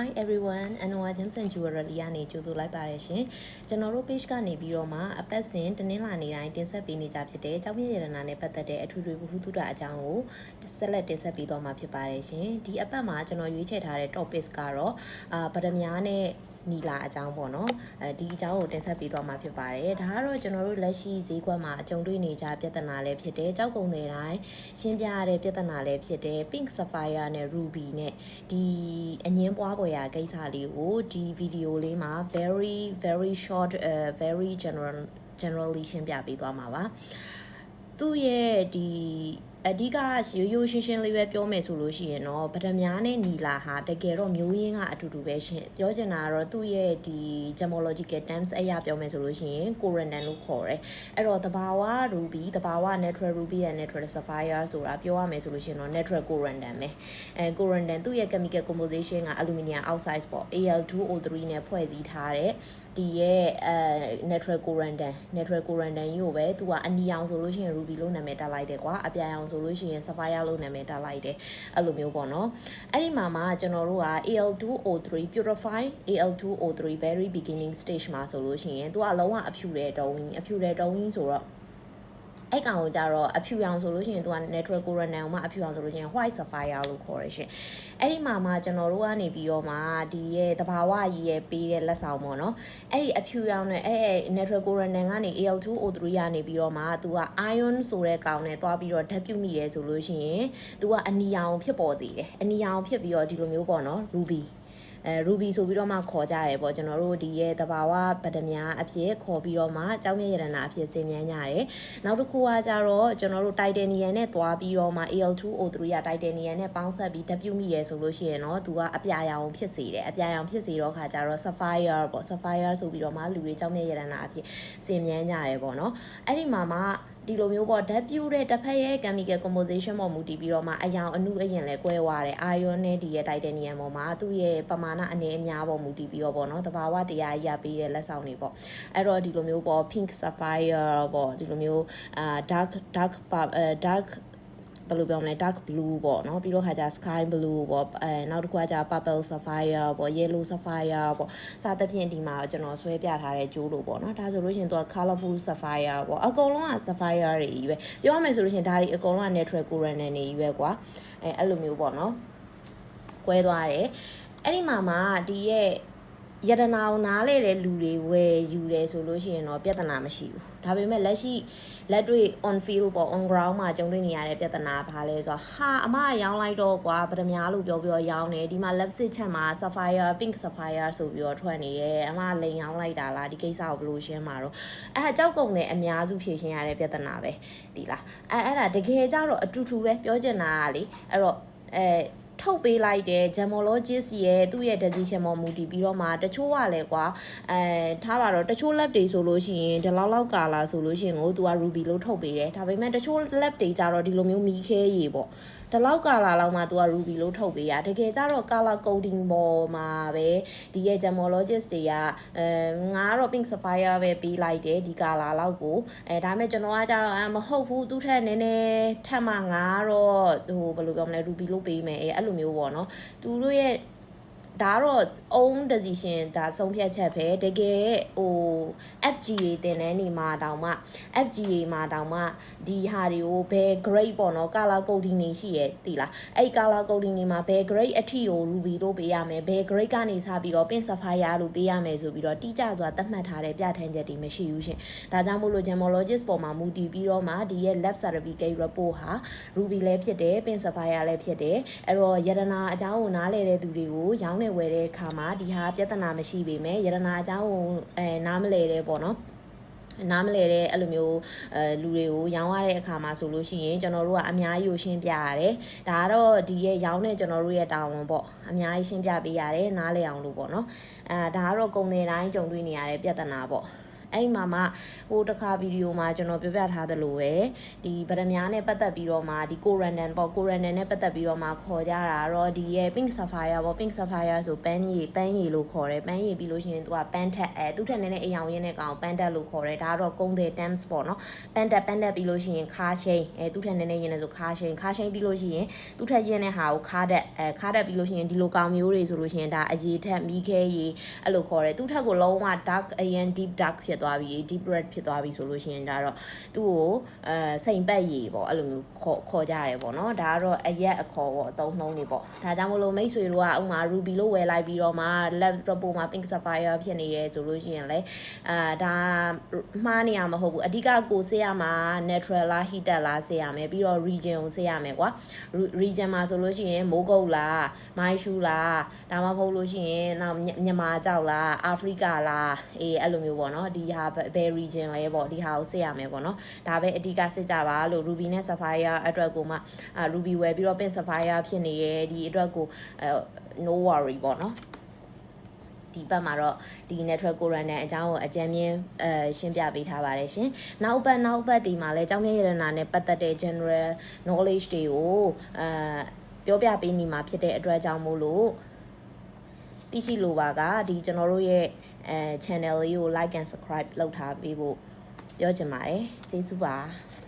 Hi everyone အနော်ဝါ Gems and Jewelry ကနေကြိုဆိုလိုက်ပါတယ်ရှင်ကျွန်တော်တို့ page ကနေပြီးတော့မှအပတ်စဉ်တနင်္လာနေ့တိုင်းတင်ဆက်ပေးနေကြဖြစ်တဲ့ကျောင်းပြည့်ရတနာနဲ့ပတ်သက်တဲ့အထွေထွေဘ ഹു တုဒအကြောင်းကိုဆက်လက်တင်ဆက်ပေးသွားမှာဖြစ်ပါတယ်ရှင်ဒီအပတ်မှာကျွန်တော်ရွေးချယ်ထားတဲ့ topics ကတော့အာဗဒမြားနဲ့ နီလာအကြောင်းပေါ့နော်အဲဒီအကြောင်းကိုတင်ဆက်ပေးသွားမှာဖြစ်ပါတယ်ဒါကတော့ကျွန်တော်တို့လက်ရှိဈေးကွက်မှာအကြုံတွေ့နေကြပြဿနာလည်းဖြစ်တယ်ကြောက်ကုန်တွေတိုင်းရှင်းပြရတဲ့ပြဿနာလည်းဖြစ်တယ် pink sapphire နဲ့ ruby နဲ့ဒီအငင်းပွားပေါ်ရာကိစ္စလေးကိုဒီဗီဒီယိုလေးမှာ very very short uh, very general generally ရှင်းပြပေးသွားမှာပါသူ့ရဲ့ဒီ အဓိကရိုးရိုးရှင်းရှင်းလေးပဲပြောမယ်ဆိုလို့ရှိရင်တော့ဗဒမြားနဲ့နီလာဟာတကယ်တော့မျိုးရင်းကအတူတူပဲရှင်ပြောချင်တာကတော့သူ့ရဲ့ဒီ gemological terms အရာပြောမယ်ဆိုလို့ရှိရင် corundum လို့ခေါ်တယ်အဲ့တော့တဘာဝ ruby တဘာဝ natural ruby and natural sapphire ဆိုတာပြောရမယ်ဆိုလို့ရှိရင်တော့ natural corundum ပဲအဲ corundum သူ့ရဲ့ chemical composition က aluminum oxide ပေါ့ Al2O3 နဲ့ဖွဲ့စည်းထားတဲ့ ဒီရဲ့အဲ natural corundum natural corundum ကြီးကိုပဲသူကအနီအောင်ဆိုလို့ရှိရင် ruby လို့နာမည်တက်လိုက်တယ်ကွာအပြာရောင်ဆိုလို့ရှိရင် sapphire လို့နာမည်တက်လိုက်တယ်အဲ့လိုမျိုးပေါ့နော်အဲ့ဒီမှာမှကျွန်တော်တို့က Al2O3 purify Al2O3 very beginning stage မှာဆိုလို့ရှိရင်သူကလုံးဝအဖြူတဲ့တုံးကြီးအဖြူတဲ့တုံးကြီးဆိုတော့ အဲ့ကောင်ကိုကြတော့အဖြူရောင်ဆိုလို့ရှိရင်သူက natural corundum မှာအဖြူရောင်ဆိုလို့ရှိရင် white sapphire လို့ခေါ်ရရှင်အဲ့ဒီမှာမှကျွန်တော်တို့ကနေပြီးတော့မှဒီရဲ့တဘာဝကြီးရဲ့ပေးတဲ့လက်ဆောင်ပေါ့နော်အဲ့ဒီအဖြူရောင်နဲ့အဲ့ natural corundum ကနေ Al2O3 ကနေပြီးတော့မှသူက ion ဆိုတဲ့ကောင်နဲ့တွားပြီးတော့ဓာတ်ပြုမိတယ်ဆိုလို့ရှိရင်သူကအနီရောင်ဖြစ်ပေါ်စေတယ်အနီရောင်ဖြစ်ပြီးတော့ဒီလိုမျိုးပေါ့နော် ruby အဲ ruby ဆိုပြီးတော့မှခေါ်ကြတယ်ပေါ့ကျွန်တော်တို့ဒီရဲ့တဘာဝဗဒမြာအဖြစ်ခေါ်ပြီးတော့မှကြောင်းမြရတနာအဖြစ်ဆင်မြန်းကြတယ်နောက်တစ်ခုကကြတော့ကျွန်တော်တို့ titanium နဲ့သွားပြီးတော့မှ Al2O3 က titanium နဲ့ပေါင်းဆက်ပြီးဓာတ်ပြုမိရဲဆိုလို့ရှိရင်တော့သူကအပြာရောင်ဖြစ်စေတယ်အပြာရောင်ဖြစ်စေတော့ခါကြတော့ sapphire ပေါ့ sapphire ဆိုပြီးတော့မှလူတွေကြောင်းမြရတနာအဖြစ်ဆင်မြန်းကြတယ်ပေါ့နော်အဲ့ဒီမှာမှ ဒီလိုမျိုးပေါ့ဓာတ်ပြုတဲ့တစ်ဖက်ရဲ့ chemical composition ပေါ်မူတည်ပြီးတော့မှအယောင်အနုအရင်လဲကွဲသွားတယ် iron နဲ့ဒီရဲ့ titanium ပေါ်မှာသူ့ရဲ့ပမာဏအနေအများပေါ်မူတည်ပြီးတော့ပေါ့နော်တဘာဝတရားရပေးတဲ့လက်ဆောင်တွေပေါ့အဲ့တော့ဒီလိုမျိုးပေါ့ pink sapphire ပေါ့ဒီလိုမျိုးအာ dark dark dark ဘယ်လိုပြောမလဲ dark blue ပေါ့နော်ပြီးတော့ခါကျ sky blue ပေါ့အဲနောက်တစ်ခုကကျ purple sapphire ပေါ့ yellow sapphire ပေါ့စသဖြင့်ဒီမှာကျွန်တော်ဆွဲပြထားတဲ့ကြိုးလို့ပေါ့နော်ဒါဆိုလို့ရှိရင်သူက colorful sapphire ပေါ့အကုန်လုံးက sapphire တွေကြီးပဲပြောရမယ်ဆိုလို့ရှိရင်ဒါတွေအကုန်လုံးက natural corundum တွေကြီးပဲကွာအဲအဲ့လိုမျိုးပေါ့နော်ကွဲသွားတယ်အဲ့ဒီမှာမှဒီရဲ့ ယတနာကိုနားလဲတဲ့လူတွေဝယ်ယူတယ်ဆိုလို့ရှိရင်တော့ပြဿနာမရှိဘူးဒါပေမဲ့လက်ရှိလက်တွေ့ on field ပေါ့ on ground မှာကြုံတွေ့နေရတဲ့ပြဿနာဘာလဲဆိုတော့ဟာအမရောင်းလိုက်တော့ကွာဗဒမြားလို့ပြောပြောရောင်းတယ်ဒီမှာ left sit ချက်မှာ sapphire pink sapphire ဆိုပြီးတော့ထွက်နေရဲ့အမလိန်ရောင်းလိုက်တာလားဒီကိစ္စကိုဘယ်လိုရှင်းမှာတော့အဲကြောက်ကုန်တဲ့အများစုဖြေရှင်းရတဲ့ပြဿနာပဲဒီလားအဲအဲ့ဒါတကယ်ကြတော့အတူတူပဲပြောချင်တာကလေအဲ့တော့အဲ ထုတ်ပေးလိုက်တဲ့ gemologist ရဲ့သူ့ရဲ့ decision ပေါ်မူတည်ပြီးတော့မှတချို့ကလည်းကွာအဲထားပါတော့တချို့ lab တွေဆိုလို့ရှိရင်ဒီလောက်လောက်ကာလာဆိုလို့ရှိရင်ကိုသူက ruby လို့ထုတ်ပေးတယ်ဒါပေမဲ့တချို့ lab တွေကြတော့ဒီလိုမျိုးမီးခဲရေပေါ့ဒီလောက်ကာလာလောက်မှသူက ruby လို့ထုတ်ပေးရတကယ်ကြတော့ color coding ပေါ်မှာပဲဒီရဲ့ gemologist တွေကအဲငါကတော့ pink sapphire ပဲပေးလိုက်တယ်ဒီကာလာလောက်ကိုအဲဒါပေမဲ့ကျွန်တော်ကကြတော့အမဟုတ်ဘူးသူ့ထက်နည်းနည်းထပ်မှငါကတော့ဟိုဘယ်လိုပြောမလဲ ruby လို့ပေးမယ်အဲအဲ့လိုမျိုးပေါ့နော်သူတို့ရဲ့ဒါကတော့ own decision ဒါဆုံးဖြတ်ချက်ပဲတကယ်ဟို FGA တင်တဲ့နေမှာတောင်မှ FGA မှာတောင်မှဒီဟာတွေကိုဘယ် grade ပေါ့နော် color coding နေရှိရဲ့တိလားအဲ့ color coding နေမှာဘယ် grade အထိကို ruby လို့ပေးရမယ်ဘယ် grade ကနေစပြီးတော့ pink sapphire လို့ပေးရမယ်ဆိုပြီးတော့တိကျစွာသတ်မှတ်ထားတဲ့ပြဋ္ဌာန်းချက်တွေမရှိဘူးရှင်ဒါကြောင့်မို့လို့ gemologist ပေါ်မှာမူတည်ပြီးတော့မှဒီရဲ့ lab certificate report ဟာ ruby လည်းဖြစ်တယ် pink sapphire လည်းဖြစ်တယ်အဲ့တော့ယရနာအကြောင်းကိုနားလည်တဲ့သူတွေကိုရောင်းနေဝယ်တဲ့အခါမှာဒီဟာပြဿနာမရှိပေမဲ့ယရနာအကြောင်းကိုအဲနားမလဲတဲ့ပေါ့နော်နားမလဲတဲ့အဲ့လိုမျိုးအဲလူတွေကိုရောင်းရတဲ့အခါမှာဆိုလို့ရှိရင်ကျွန်တော်တို့ကအများကြီးရှင်းပြရတယ်။ဒါကတော့ဒီရဲ့ရောင်းတဲ့ကျွန်တော်တို့ရဲ့တာဝန်ပေါ့။အများကြီးရှင်းပြပေးရတယ်နားလဲအောင်လို့ပေါ့နော်။အဲဒါကတော့ကုံတွေတိုင်းကြုံတွေ့နေရတဲ့ပြဿနာပေါ့။ အဲ့ဒီမှာမှဟိုတစ်ခါဗီဒီယိုမှာကျွန်တော်ပြောပြထားသလိုပဲဒီဗရမ ्या နဲ့ပတ်သက်ပြီးတော့မှဒီကိုရန်ဒန်ပေါ့ကိုရန်ဒန်နဲ့ပတ်သက်ပြီးတော့မှခေါ်ကြတာတော့ဒီရဲ့ pink sapphire ပေါ့ pink sapphire ဆိုပန်းရည်ပန်းရည်လို့ခေါ်တယ်ပန်းရည်ပြီးလို့ရှိရင်သူကပန်းထက်အဲသူ့ထက်နည်းနည်းအယောင်ရင်းတဲ့ကောင်ပန်းတက်လို့ခေါ်တယ်ဒါကတော့ကုန်းတဲ့ terms ပေါ့နော်ပန်းတက်ပန်းတက်ပြီးလို့ရှိရင်ခါချင်းအဲသူ့ထက်နည်းနည်းရင်းနေဆိုခါချင်းခါချင်းပြီးလို့ရှိရင်သူ့ထက်ရင်းတဲ့ဟာကိုခါတက်အဲခါတက်ပြီးလို့ရှိရင်ဒီလိုကောင်မျိုးတွေဆိုလို့ရှိရင်ဒါအရေးထက်မီးခဲရည်အဲ့လိုခေါ်တယ်သူ့ထက်ကိုလုံးဝ dark အရင် deep dark ဖြစ်သွားပြီ deep red ဖြစ်သွားပြီဆိုလို့ရှိရင်ဒါတော့သူ့ကိုအဲစိန်ပတ်ရည်ပေါ့အဲ့လိုမျိုးခေါ်ခေါ်ကြရတယ်ပေါ့နော်ဒါကတော့အရက်အခေါ်ပေါ့အသုံးနှုန်းတွေပေါ့ဒါကြောင့်မလို့မိတ်ဆွေတို့ကဥမာ ruby လို့ဝယ်လိုက်ပြီးတော့မှ laptop ပေါ်မှာ pink sapphire ဖြစ်နေတယ်ဆိုလို့ရှိရင်လေအာဒါမှားနေရမဟုတ်ဘူးအဓိကကိုစေးရမှာ natural လား heated လားစေးရမယ်ပြီးတော့ region ကိုစေးရမယ်ကွာ region မှာဆိုလို့ရှိရင်မိုးကုတ်လားမိုင်းရှူလားဒါမှမဟုတ်လို့ရှိရင်နောက်မြန်မာကြောက်လားအာဖရိကလားအေးအဲ့လိုမျိုးပေါ့နော်ဒီဟာဘယ် region လဲပေါ့ဒီဟာကိုစေးရမယ်ပေါ့နော်ဒါပဲအဓိကစစ်ကြပါလို့ ruby နဲ့ sapphire အတွက်ကိုမှအာ ruby ဝယ်ပြီးတော့ pink sapphire ဖြစ်နေရဲ့ဒီအတွက်ကိုအဲ no worry ပေါ့နော်ဒီဘက်မှာတော့ဒီ natural coran နဲ့အကြောင်းကိုအကြံမြင်အဲရှင်းပြပေးထားပါတယ်ရှင်။နောက်ဘက်နောက်ဘက်ဒီမှာလည်းကျောင်းမြရတနာနဲ့ပတ်သက်တဲ့ general knowledge တွေကိုအဲပြောပြပေးနေမှာဖြစ်တဲ့အတွက်ကြောင့်မို့လို့ သိရှိလိုပါကဒီကျွန်တော်တို့ရဲ့အဲ channel လေးကို like and subscribe လုပ်ထားပေးဖို့ပြောချင်ပါတယ်။ကျေးဇူးပါ။